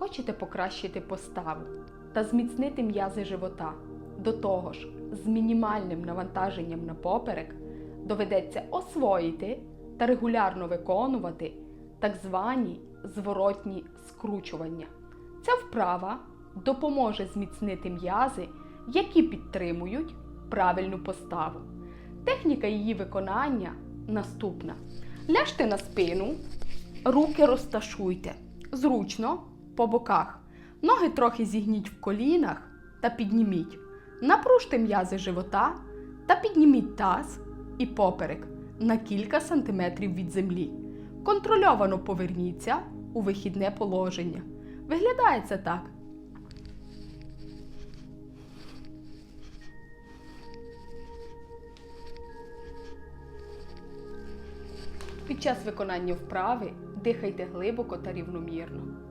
Хочете покращити поставу та зміцнити м'язи живота. До того ж, з мінімальним навантаженням на поперек доведеться освоїти та регулярно виконувати так звані зворотні скручування. Ця вправа допоможе зміцнити м'язи, які підтримують правильну поставу. Техніка її виконання наступна: ляжте на спину, руки розташуйте зручно по боках, ноги трохи зігніть в колінах та підніміть. Напружте м'язи живота та підніміть таз і поперек на кілька сантиметрів від землі. Контрольовано поверніться у вихідне положення. Виглядає це так. Під час виконання вправи дихайте глибоко та рівномірно.